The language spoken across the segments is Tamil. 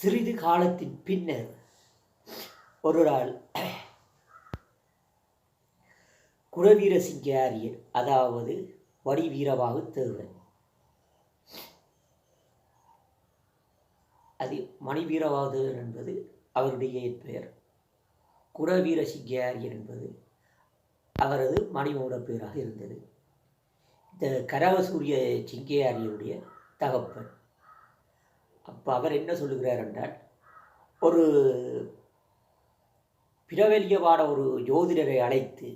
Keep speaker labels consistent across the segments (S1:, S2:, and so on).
S1: சிறிது காலத்தின் பின்னர் ஒரு நாள் குலவீர சிங்காரியர் அதாவது வடிவீரவாக தேவன் அது மணி தேவன் என்பது அவருடைய பெயர். குலவீர சிங்காரியர் என்பது அவரது மணிமோட பெயராக இருந்தது. இந்த கரவசூரிய சிங்கையாரியருடைய தகப்பன். அப்போ அவர் என்ன சொல்லுகிறார் என்றால் ஒரு பிரபல்யமான ஒரு ஜோதிடரை அழைத்து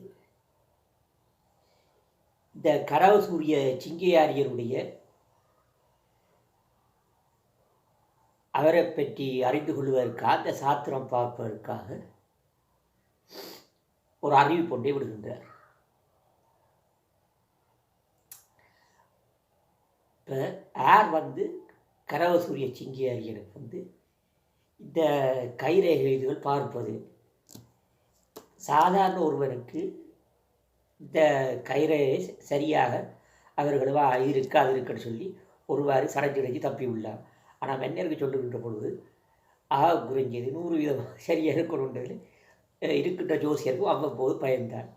S1: இந்த கரவசூரிய சிங்கையாரியருடைய அவரை பற்றி அறிந்து கொள்வதற்காக அந்த சாத்திரம் பார்ப்பதற்காக ஒரு அறிவிப்பு ஒன்றை விடுகின்றார். இப்போ யார் வந்து கரவசூரிய சிங்கியாரியனுக்கு வந்து இந்த கைரேகை இதுகள் பார்ப்பது. சாதாரண ஒருவனுக்கு இந்த கைரேகை சரியாக அவர்களவா இருக்கு அது இருக்குன்னு சொல்லி ஒருவாறு சடஞ்சடைஞ்சு தப்பி உள்ளார் ஆனால் மன்னருக்கு சொல்லுகின்ற பொழுது ஆ குறைஞ்சது நூறு விதமாக சரியாக இருக்கணுன்றதில் இருக்கின்ற ஜோசியருக்கும் அவ்வப்போது பயந்தான்.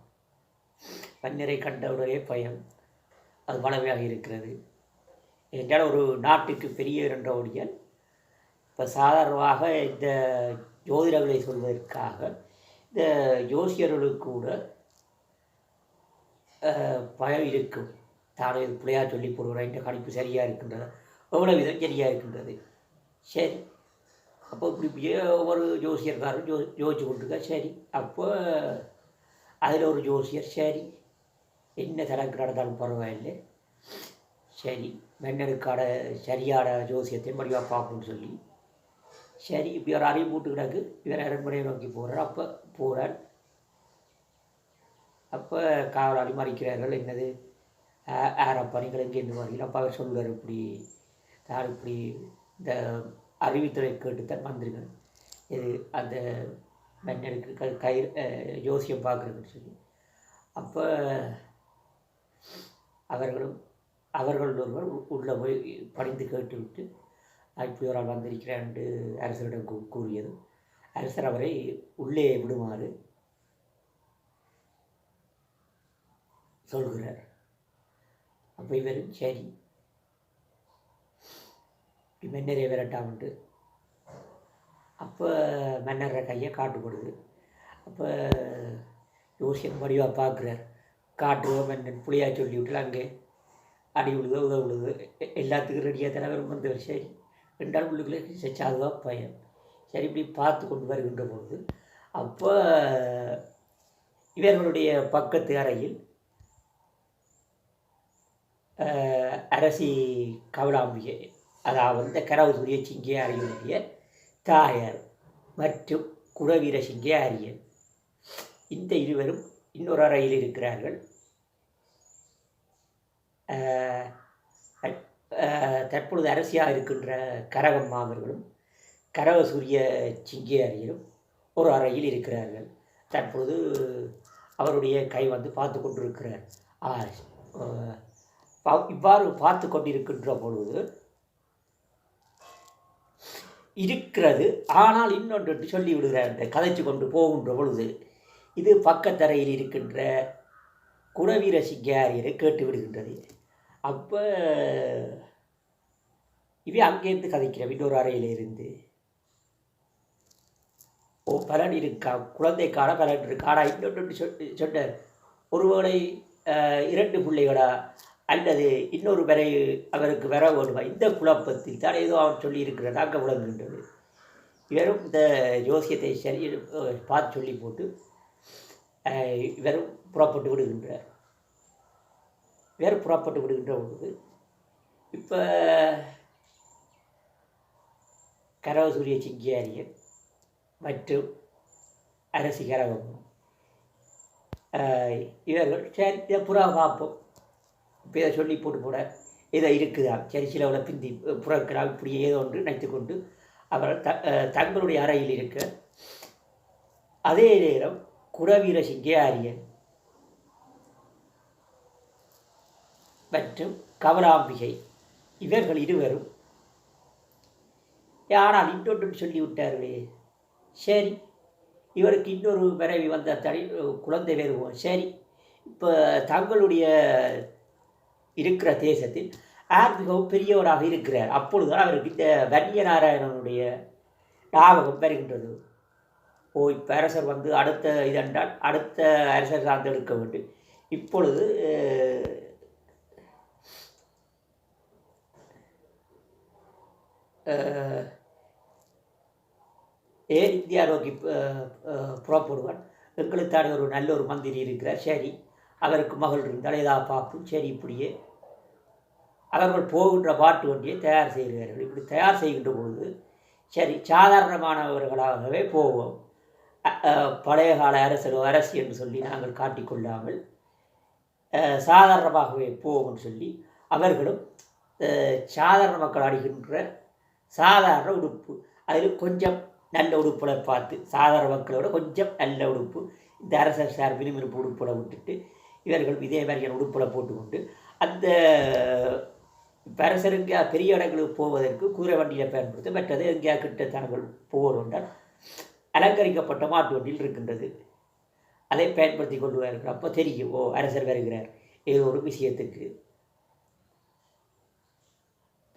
S1: மன்னரை கண்டவுடனே பயம். அது பலமையாக இருக்கிறது. என்றால் ஒரு நாட்டுக்கு பெரிய என்றபடியால் இப்போ சாதாரணமாக இந்த ஜோதிடர்களை சொல்வதற்காக இந்த ஜோசியர்களுக்கு கூட பயம் இருக்கும். தானே இது பிள்ளையா சொல்லி போடுகிறேன் இந்த கணிப்பு சரியாக இருக்கின்றது எவ்வளோ விதம் சரியாக இருக்கின்றது? சரி அப்போ இப்படி ஒவ்வொரு ஜோசியர்காரரும் ஜோ ஜோதிச்சு கொண்டிருக்கா சரி அப்போ அதில் ஒரு ஜோசியர் சரி என்ன தனக்கு நடந்தாலும் பரவாயில்லை. சரி மன்னனுக்கான சரியான ஜோசியத்தை மடிவாக பார்க்கணும்னு சொல்லி. சரி இப்படி ஒரு அறிவு போட்டு கிடக்கு இவர் அரண்மனையை நோக்கி போகிறார் அப்போ போகிறார் அப்போ காவலாளி மறிக்கிறார்கள். என்னது? ஆரப்பா நீங்கள் எங்கேருந்து வரீங்க அப்போ அவர் சொல்லுவார் இப்படி நான் இப்படி இந்த அறிவித்துறை கேட்டுத்தான் வந்திருக்கேன் இது அந்த மன்னருக்கு க கை ஜோசியம் பார்க்குறதுன்னு சொல்லி. அப்போ அவர்களும் அவர்கள் ஒருவர் உள்ளே போய் படிந்து கேட்டுவிட்டு ஐபிஓரால் ஆள் வந்திருக்கிறேன் என்று அரசரிடம் கூறியது அரசர் அவரை உள்ளே விடுமாறு சொல்கிறார். அப்போ இவரும் சரி. இப்படி மன்னரை விரட்டாமட்டு அப்போ மன்னர கையை காட்டுப்படுது அப்போ யோசியம் வடிவாக பார்க்குறார். காட்டுவோம் மன்னன் புளியா சொல்லி விட்டு அங்கே அடி விழுது உதவ விழுது. எல்லாத்துக்கும் ரெடியாக தானே வரும் வந்தவர் சரி ரெண்டாள் உள்ளுக்குள்ளே சச்சாதுவா பையன் சரி இப்படி பார்த்து கொண்டு வருகின்ற பொழுது அப்போ இவர்களுடைய பக்கத்து அறையில் அரசி கவலாம்பிகை அதாவது இந்த கரவசூரிய சிங்கே அரியனுடைய தாயார் மற்றும் குடவீர சிங்கே அரியன். இந்த இருவரும் இன்னொரு அறையில் இருக்கிறார்கள். தற்பொழுது அரசியாக இருக்கின்ற கரகம் மாவர்களும் கரவசூரிய சூரிய சிங்கியாரியரும் ஒரு அறையில் இருக்கிறார்கள். தற்பொழுது அவருடைய கை வந்து பார்த்து கொண்டிருக்கிறார். இவ்வாறு பார்த்து கொண்டிருக்கின்ற பொழுது இருக்கிறது. ஆனால் இன்னொன்று சொல்லி விடுகிறார் இந்த கதைச்சு கொண்டு போகின்ற பொழுது இது பக்கத்தரையில் இருக்கின்ற குணவீர சிங்காரியரை கேட்டு விடுகின்றது அப்போ இவை அங்கேருந்து கதைக்கிறேன் இன்னொரு அறையில் இருந்து ஓ பலன் இருக்கா? குழந்தைக்கான பலன் இருக்கா? ஆனால் இன்னொன்று சொன்ன சொன்னார். ஒருவேளை இரண்டு பிள்ளைகளா? அல்லது இன்னொரு வரை அவருக்கு வர வேண்டுமா இந்த குழப்பத்தில் தான் ஏதோ அவன் சொல்லி அங்கே விளங்குகின்றது. இவரும் இந்த ஜோசியத்தை சரி பார்த்து சொல்லி போட்டு இவரும் புறப்பட்டு விடுகின்றார். வேறு புறப்பட்டு விடுகின்ற பொழுது இப்போ கரவசூரிய சிங்கியாரியர் மற்றும் அரசி கரகம் இவர்கள் சரி இதை புறா பார்ப்போம் இப்போ இதை சொல்லி போட்டு போட இதை இருக்குதா சரி சிலவில் பிந்தி புறக்கிறால் இப்படி ஏதோ ஒன்று நினைத்து கொண்டு அவர் த தங்களுடைய அறையில் இருக்க அதே நேரம் குடவீர சிங்கியாரியன் மற்றும் கவராம்பிகை. இவர்கள் இருவரும் ஆனால் இன்னொன்று சொல்லி விட்டார்களே சரி இவருக்கு இன்னொரு பிறவி வந்த தனி குழந்தை வருவோம் சரி இப்போ தங்களுடைய இருக்கிற தேசத்தில் ஆர் மிகவும் பெரியவராக இருக்கிறார். அப்பொழுதுதான் அவருக்கு இந்த வன்னியநாராயணனுடைய ஞாபகம் வருகின்றது. ஓ இப்போ அரசர் வந்து அடுத்த இதென்றால் அடுத்த அரசர் சார்ந்தெடுக்க வேண்டும். இப்பொழுது ஏர் இந்தியா நோக்கி புறப்படுவார் எங்களுக்கு புறப்படுவான். ஒரு நல்ல ஒரு மந்திரி இருக்கிறார். சரி அவருக்கு மகள் இருந்தால் ஏதாவது பார்ப்போம். சரி இப்படியே. அவர்கள் போகின்ற பாட்டு வண்டியை தயார் செய்கிறார்கள். இப்படி தயார் செய்கின்ற பொழுது சரி சாதாரணமானவர்களாகவே போவோம். பழைய கால அரசர்கள் அரசு என்று சொல்லி நாங்கள் காட்டிக்கொள்ளாமல் சாதாரணமாகவே போவோம்னு சொல்லி அவர்களும் சாதாரண மக்கள் அடைகின்ற சாதாரண உடுப்பு. அதில் கொஞ்சம் நல்ல உடுப்புகளை பார்த்து சாதாரண மக்களோட கொஞ்சம் நல்ல உடுப்பு. இந்த அரசர் சார் விரும்பிருப்பு உடுப்புகளை விட்டுட்டு இவர்கள் இதே மாதிரியான உடுப்புகளை போட்டுக்கொண்டு அந்த இப்ப அரசருக்கு பெரிய இடங்களுக்கு போவதற்கு குதிரை வண்டியை பயன்படுத்த மற்றது எங்கேயா கிட்ட தனங்கள் போகணும் அலங்கரிக்கப்பட்ட மாட்டு வண்டியில் இருக்கின்றது. அதை பயன்படுத்தி கொண்டு வருகிறார். அப்போ தெரியும் ஓ அரசர் வருகிறார். ஏதோ ஒரு விஷயத்துக்கு.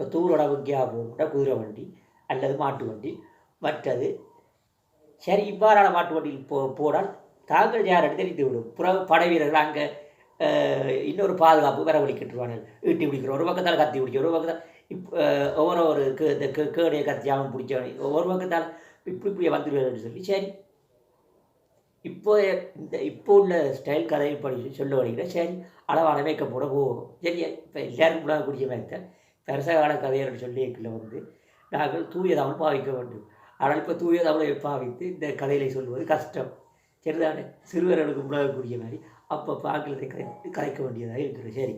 S1: இப்போ தூரோட எங்கேயா போகணும்னா குதிரை வண்டி அல்லது மாட்டு வண்டி. மற்றது சரி இவ்வாறான மாட்டு வண்டியில் போ போனால் தாங்கள் யார் தெரிந்து விடும் புற படை வீரர்கள் அங்கே இன்னொரு பாதுகாப்பு வரவழிக்கிட்டுருவாங்க ஈட்டி பிடிக்கிற ஒரு பக்கத்தால் கத்தி பிடிக்கிற ஒரு பக்கத்தால் இப் ஒவ்வொரு ஒரு இந்த கேடைய கத்தி அவன் பிடிச்சவன் ஒவ்வொரு பக்கத்தால் இப்படி இப்படியே வந்துடுவேன்னு சொல்லி சரி. இப்போ இந்த இப்போ உள்ள ஸ்டைல் கதை படி சொல்ல வருகிறேன் சரி அளவான மேக்கப் போட போகும் சரியா? இப்போ எல்லாருக்கும் கூட குடிச்ச மாதிரி தான் பெருசான கதையர்கள் சொல்லியிருக்கல வந்து. நாங்கள் தூய தமிழ் பாவிக்க வேண்டும். ஆனால் இப்போ தூய தமிழை பாவித்து இந்த கதைகளை சொல்லுவது கஷ்டம். சரிதானே? சிறுவர்களுக்கு முழகக்கூடிய மாதிரி அப்பப்போ ஆங்கிலத்தை கதை கதைக்க வேண்டியதாக இருக்கிறது. சரி.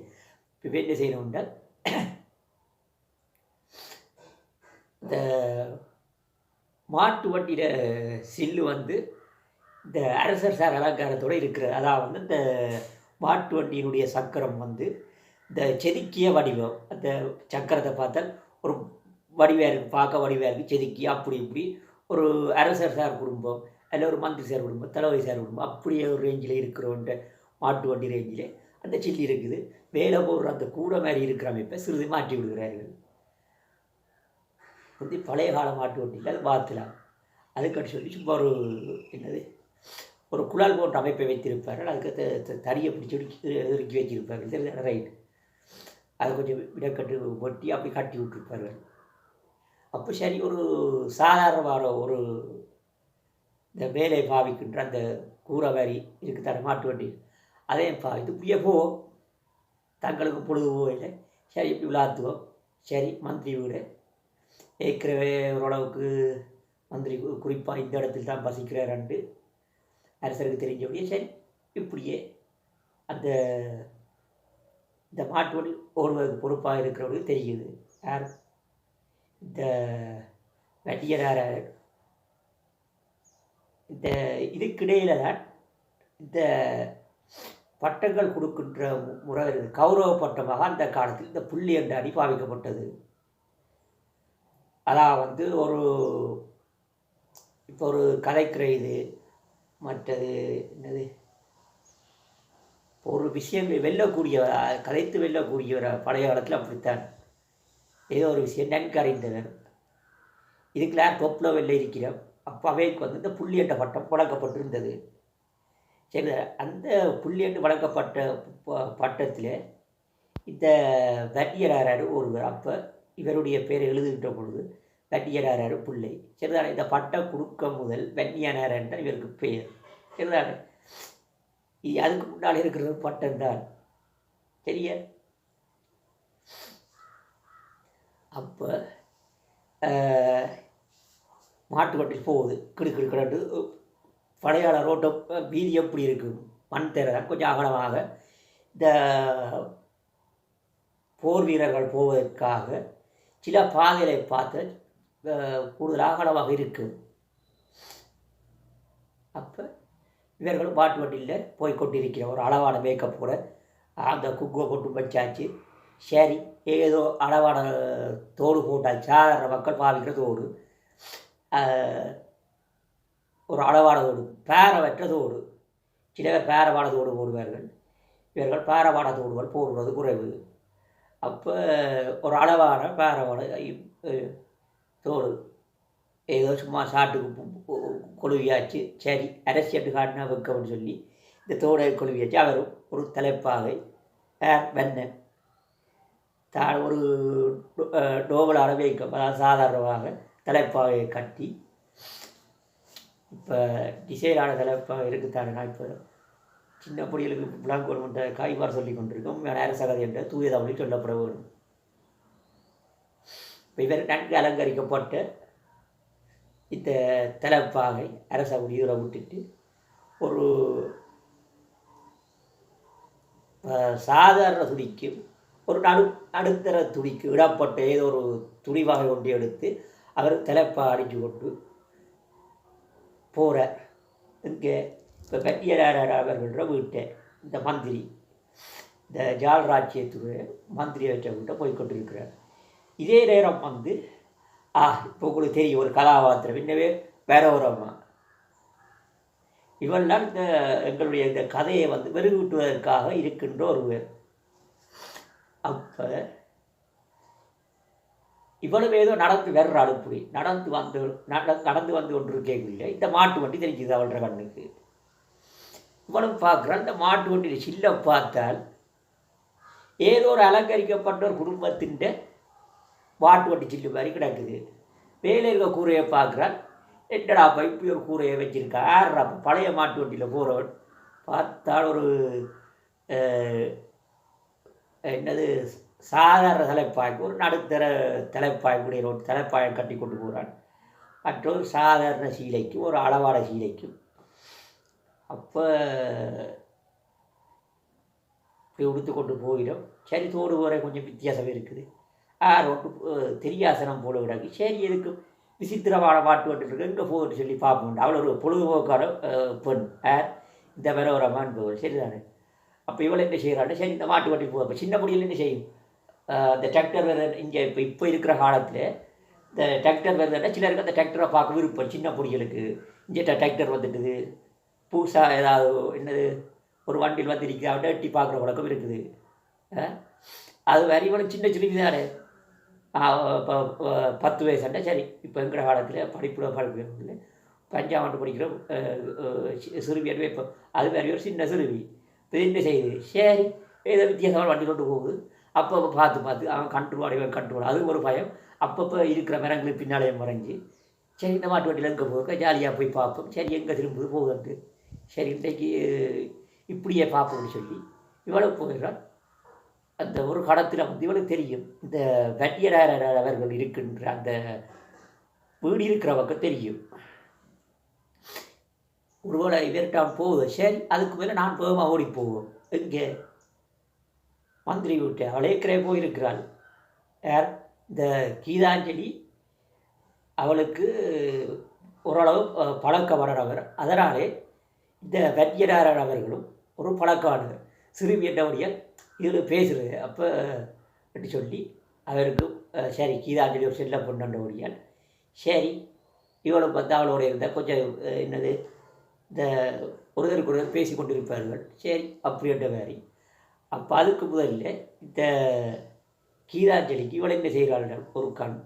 S1: இப்போ என்ன செய்யணும் என்றால் இந்த மாட்டு வண்டியில் சில்லு வந்து இந்த அரசர் சார் அலங்காரத்தோடு இருக்கிறது. அதாவது இந்த மாட்டு வண்டியினுடைய சக்கரம் வந்து இந்த செதுக்கிய வடிவம் அந்த சக்கரத்தை பார்த்தால் ஒரு வடிவாக இருக்குது பார்க்க வடிவாக இருக்குது செதுக்கி அப்படி இப்படி ஒரு அரசர் சார் குடும்பம் அல்ல ஒரு மந்திரி சார் குடும்பம் தலைவர் சார் குடும்பம் அப்படியே ஒரு ரேஞ்சில் இருக்கிறோன்ற மாட்டு வண்டி ரேஞ்சில் அந்த சில்லி இருக்குது. மேலே போடுற அந்த கூடை மாதிரி இருக்கிற அமைப்பை சிறிது மாற்றி விடுகிறார்கள். வந்து பழைய கால மாட்டு வண்டியில் அது பார்த்துலாம் அதுக்கு சொல்லி சும்மா ஒரு என்னது ஒரு குழால் போன்ற அமைப்பை வைத்திருப்பார்கள். அதுக்கு த- த- தடியை பிடிச்சி இறுக்கி வச்சிருப்பார்கள் சரிதான ரைட் அதை கொஞ்சம் விடக்கட்டு ஒட்டி அப்படி கட்டி விட்டுருப்பாரு அப்போ சரி ஒரு சாதாரணமான ஒரு இந்த வேலை பாவிக்கின்ற அந்த கூரை மாதிரி இருக்குதான மாட்டு வண்டி. அதையும் பாவித்து இப்படியே போவோம் தங்களுக்கு பொழுது இல்லை. சரி இப்படி விளாத்துவோம் சரி மந்திரி வீடு. ஏற்கனவே ஓரளவுக்கு மந்திரி குறிப்பாக இந்த இடத்துல தான் வசிக்கிறாரண்டு அரசருக்கு தெரிஞ்சபடியே சரி இப்படியே அந்த இந்த மாட்டு வண்டி ஓடுவதற்கு பொறுப்பாக இருக்கிறவங்களுக்கு தெரியுது. யார்? இந்த வட்டியனார இந்த இதுக்கிடையில் தான் இந்த பட்டங்கள் கொடுக்கின்ற முறை கௌரவ பட்டமாக அந்த காலத்தில் இந்த புள்ளி என்ற அடி பாவிக்கப்பட்டது. அதான் வந்து ஒரு இப்போ ஒரு கதைக்கிற இது மற்றது என்னது? ஒரு விஷயங்கள் வெல்லக்கூடியவர் கதைத்து வெல்லக்கூடியவர் பழைய காலத்தில் அப்படித்தான். ஏதோ ஒரு விஷயம் நன்கு அறிந்தவர் இதுக்கு யார் தொப்பில் வெளில இருக்கிறோம் அப்போ வந்து இந்த புள்ளியட்ட பட்டம் வழங்கப்பட்டிருந்தது. சரி அந்த புள்ளியட்டு வழங்கப்பட்ட பட்டத்தில் இந்த வட்டியராரு ஒருவர் அப்போ இவருடைய பேரை எழுதுகின்ற பொழுது வட்டியராரு பிள்ளை. சரிதானே இந்த பட்டம் கொடுக்க முதல் வன்னியனார் என்ற இவருக்கு பெயர் சரிதானே இது அதுக்கு முன்னால் இருக்கிறது பட்டம் தான் சரியா? அப்போ மாட்டு வண்டியில் போகுது. கிடு கிடு கிடண்டு படையாள ரோட்டை வீதி எப்படி இருக்கும் மண் தெர கொஞ்சம் அகலமாக. இந்த போர் வீரர்கள் போவதற்காக சில பாதைகளை பார்த்து கூடுதல் அகலமாக இருக்கும் அப்போ இவர்கள் மாட்டு வண்டியில் போய் கொண்டிருக்கிற ஒரு அளவான மேக்கப்போட அந்த குக்குவை கொண்டு வச்சாச்சு சரி ஏதோ அளவான தோடு போட்டால் சாதாரண மக்கள் பாவிக்கிற தோடு. ஒரு அளவான தோடு பேரவற்ற தோடு. சில பேர் பேரவான தோடு போடுவார்கள். இவர்கள் பேரவான தோடுகள் போடுவது குறைவு. அப்போ ஒரு அளவான பேரவான தோடு. ஏதோ சும்மா சாட்டுக்கு கொழுவியாச்சு. சரி அரசியல் காட்டினா வைக்கணும்னு சொல்லி இந்த தோடை கொழுவியாச்சு. அவரும் ஒரு தலைப்பாகை ஏர் வெண்ணன் தான் ஒரு டோவலான வைக்கம் அதாவது சாதாரணமாக தலைப்பாகையை கட்டி இப்போ டிசைனான தலைப்பாக இருக்குத்தானே நான் இப்போ சின்ன பொடிகளுக்கு பிளாங்க் கொடுமெண்ட காய்வார் சொல்லி கொண்டிருக்கோம். நேரசகதி என்ற தூய தமிழில் சொல்லப்பட வேண்டும். இப்போ இவர் நன்கு அலங்கரிக்கப்பட்ட இந்த தலைப்பாகை அரச முடிவில் விட்டுட்டு ஒரு சாதாரண துணிக்கு ஒரு நடு நடுத்தர துணிக்கு இடப்பட்ட ஏதோ ஒரு துணி வகை ஒன்றை எடுத்து அவர் தலைப்பா அடித்து கொண்டு போகிறார் இங்கே இப்போ வெட்டியரார் அவர்கள வீட்டை இந்த மந்திரி இந்த ஜால் ராஜ்யத்துடைய மந்திரி வச்ச வீட்டை போய் கொண்டிருக்கிறார். இதே நேரம் வந்து ஆ இப்போ உங்களுக்கு தெரியும் ஒரு கதாபாத்திரம். என்னவே வேற ஒரு அம்மா. இவெல்லாம் இந்த எங்களுடைய இந்த கதையை வந்து மெருகூட்டுவதற்காக இருக்கின்ற ஒருவர். அப்போ இவ்வளவு ஏதோ நடந்து வர்ற அடுப்புடி. நடந்து வந்து நட நடந்து வந்து கொண்டு இந்த மாட்டு வண்டி தெரிஞ்சுது அவள்ற கண்ணுக்கு? இவனும் பார்க்குறான் இந்த மாட்டு வண்டியில் சில்ல பார்த்தால் ஏதோ ஒரு அலங்கரிக்கப்பட்ட ஒரு குடும்பத்தின் வாட்டு வட்டி சில்லு மாதிரி கிடக்குது. வேலை இருக்க கூரையை பார்க்குறான். என்னடா பைப்பு ஒரு கூரையை வச்சுருக்கா? ஆறுறா பழைய மாட்டு வண்டியில் போகிறவன் பார்த்தால் ஒரு என்னது சாதாரண தலைப்பாய்க்கு ஒரு நடுத்தர தலைப்பாய்க்குடைய ஒரு தலைப்பாயை கட்டி கொண்டு போகிறான் மற்றொரு சாதாரண சீலைக்கு ஒரு அளவான சீலைக்கும் அப்போ இப்படி உடுத்து கொண்டு போயிடும். சரி தோடு போகிற கொஞ்சம் வித்தியாசம் இருக்குது. ஆர் ஒன்று தெரியாசனம் போல விடாது சரி எதுக்கு? விசித்திரமான பாட்டு வந்துட்டு எங்கே போகுன்னு சொல்லி பார்ப்போம். அவள் ஒரு பொழுதுபோக்கான பெண். ஆர்? இந்த மாதிரி ஒரு அம்மான் போவல் சரிதானே? அப்போ இவள் என்ன செய்கிறாள்? சரி இந்த மாட்டு வண்டி போகும் அப்போ சின்ன முடியல என்ன செய்யும்? அந்த இந்த டிராக்டர் வேறு இங்கே இப்போ இப்போ இருக்கிற காலத்தில் இந்த டிராக்டர் வருதுன்னா சிலருக்கு அந்த டிராக்டரை பார்க்க விருப்பம். சின்ன பொடிகளுக்கு இங்கே டிராக்டர் வந்துட்டுது புதுசாக ஏதாவது என்னது ஒரு வண்டியில் வந்திருக்கு. அப்படின்னு எட்டி பார்க்குற வழக்கம் இருக்குது. அது வேறு இவனுக்கு சின்ன சிறுமி தானே இப்போ பத்து வயசுண்டா சரி இப்போ எங்கட காலத்தில் படிப்புல படிப்பு இப்போ அஞ்சாம் படிக்கிறோம் படிக்கிற சிறுமியர் இப்போ அது மாதிரி ஒரு சின்ன சிறுமி. இப்போ என்ன செய்யுது? சரி ஏதோ வித்தியாசமான வண்டி கொண்டு போகுது. அப்போ பார்த்து பார்த்து அவன் கண்ட்ரோல் இவன் கண்ட்ரோல். அது ஒரு பயம். அப்பப்போ இருக்கிற மரங்களுக்கு பின்னாலே மறைஞ்சு சரி இந்த மாட்டு வண்டியில் எங்கே போக? ஜாலியாக போய் பார்ப்போம். சரி எங்கே திரும்புது? போகுதுன்ட்டு சரி இன்றைக்கு இப்படியே பார்ப்போம்னு சொல்லி இவ்வளவு போயிடுறான் அந்த ஒரு காலத்தில் வந்து இவளுக்கு தெரியும். இந்த வெட்டியரார் அவர்கள் இருக்கின்ற அந்த வீடு இருக்கிறவங்க தெரியும். ஒருவேளை இவர்கிட்ட போகுது? சரி அதுக்கு மேலே நான் போகமா ஓடி போவோம் எங்கே? மந்திரி விட்டு. அவளே கிரே போயிருக்கிறாள். யார்? இந்த கீதாஞ்சலி. அவளுக்கு ஓரளவு பழக்கம் வரவர் அதனாலே இந்த வெட்டியரார் அவர்களும் ஒரு பழக்கமானவர். சிறுமி என்னவுடைய இதில் பேசுகிறது அப்போ அப்படி சொல்லி அவருக்கு சரி கீதாஞ்சலி ஒரு செல்ல பொண்ணுன்றபடியால் சரி இவளை பார்த்தா அவளோட இருந்தால் கொஞ்சம் என்னது இந்த ஒருத்தருக்கு ஒருவர் பேசி கொண்டிருப்பார்கள். சரி அப்படின்ற மாதிரி. அப்போ அதுக்கு முதல்ல இந்த கீதாஞ்சலிக்கு இவளை என்ன செய்கிறாள் ஒரு கண்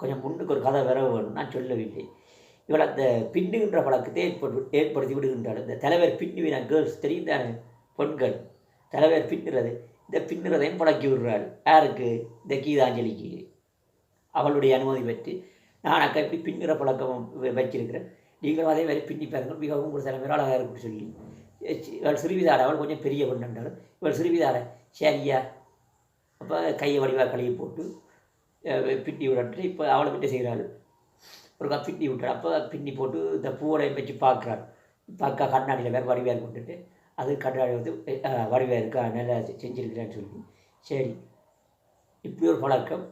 S1: கொஞ்சம் முன்னுக்கு ஒரு கதை வர வேணும் நான் சொல்லவில்லை. இவள் அந்த பின்னுகின்ற பழக்கத்தை ஏற்படு ஏற்படுத்தி விடுகின்றாள். இந்த தலைவர் பின்னுவினா கேர்ள்ஸ் தெரியும் தானே பெண்கள். தலைவர் பின்னுறது. இந்த பின்னுறதையும் புழக்கி விடுறாள் யாருக்கு? இந்த கீதாஞ்சலிக்கு. அவளுடைய அனுமதி பெற்று நான் அக்கா இப்படி பின்னுற பழக்கம் வ- வச்சிருக்கிறேன். நீங்களும் அதே மாதிரி பின்னி பாருங்கள். மிகவும் உங்கள் தலைமையில் அழகாக இருக்குன்னு சொல்லி இவள் சிறுவிதார அவள் கொஞ்சம் பெரிய பொண்ணுன்றாலும் இவள் சிறுவிதார சரியா. அப்போ கையை வடிவாக கழுவி போட்டு பின்னி விடட்டு. இப்போ அவளை விட்டு செய்கிறாள்? ஒரு பின்னி விட்டாள். அப்போ பின்னி போட்டு இந்த பூவோடையும் வச்சு பார்க்குறாள். பார்க்க கண்ணாடியில் வேறு வடிவாக கொண்டுட்டு அது கண்ணாடி வந்து வடிவாக இருக்கா நல்லா செ- செஞ்சிருக்கிறேன்னு சொல்லி. சரி. இப்படி ஒரு பழக்கம்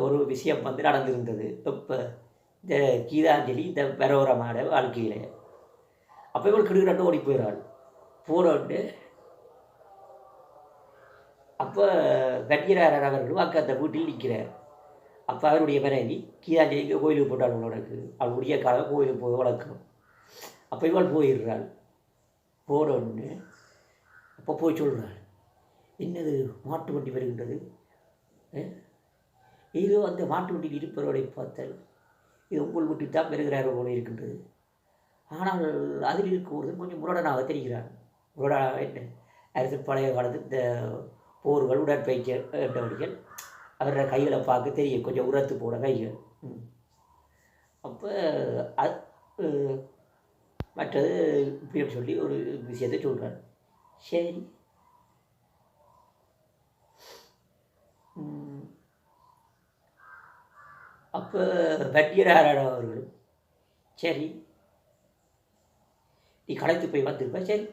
S1: ஒரு விஷயம் வந்து நடந்திருந்தது. இப்போ இந்த கீதாஞ்சலி இந்த பெரோரமான வாழ்க்கையில். அப்போ இவள் கிடுக்கிறாண்டு ஓடி போயிடுறாள் போனோடனே அப்போ கட்டியராரர் அவர்கள் அங்கே அந்த வீட்டில் நிற்கிறார் அப்போ அவருடைய மனைவி கீதாஞ்சலிக்கு கோயிலுக்கு போட்டாள் உனக்கு அவளுடைய காலம் கோயிலுக்கு போய் வளர்க்கணும் அப்போ இவள் போயிடுறாள். போன அப்போ போய் சொல்கிறார் என்னது மாட்டு வண்டி வருகின்றது? இதோ அந்த மாட்டு வண்டியில் இருப்பவர்களை பார்த்தால் இது உங்கள் வீட்டில் தான் பெறுகிறார் போல இருக்கின்றது. ஆனால் அதில் இருக்கும்போது கொஞ்சம் முரடனாக தெரிகிறார். முரடனாக என்ன? அரசு பழைய காலத்து இந்த போர்கள் உடற்பயிற்சி என்றவர்கள் அவரோட கைகளை பார்க்க தெரியும். கொஞ்சம் உரத்து போட கைகள். ம். அப்போ அது மற்றது இப்படின்னு சொல்லி ஒரு விஷயத்தை சொல்கிறார் சரி. அப்போ வட்டியரார் அவர்களும் சரி. நீ கடைக்கு போய் வந்திருப்ப சரி.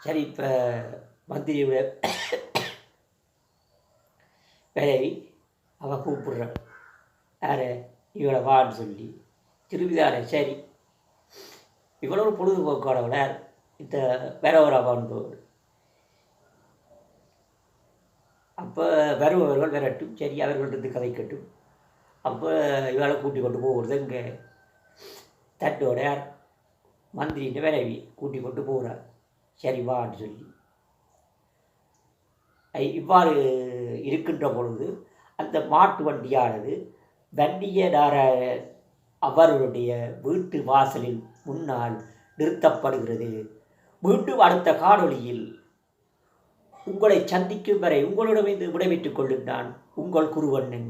S1: சரி இப்போ மந்திரியோட விளைவி அவள் கூப்பிடுறான். யார்? இவளை வான்னு சொல்லி. திருவிதாரே சரி. இவ்வளவு பொழுதுபோக்கோட யார் இந்த வரவராவான் போவர் அப்போ வருபவர்கள் விரட்டும். சரி அவர்கள்ட்டு கதை கட்டும். அப்போ இவளை கூட்டி கொண்டு போகிறது இங்கே தட்டோட மந்திரின்னு விரைவி கூட்டி கொண்டு போகிறார். சரி வான்னு சொல்லி. இவ்வாறு இருக்கின்ற பொழுது அந்த மாட்டு வண்டியானது வண்டியடார அவர்களுடைய வீட்டு வாசலில் முன்னால் நிறுத்தப்படுகிறது. மீண்டும் அடுத்த காணொளியில் உங்களை சந்திக்கும் வரை உங்களிடமிருந்து விடைபெற்றுக் கொள்ளும் நான் உங்கள் குருவண்ணன்.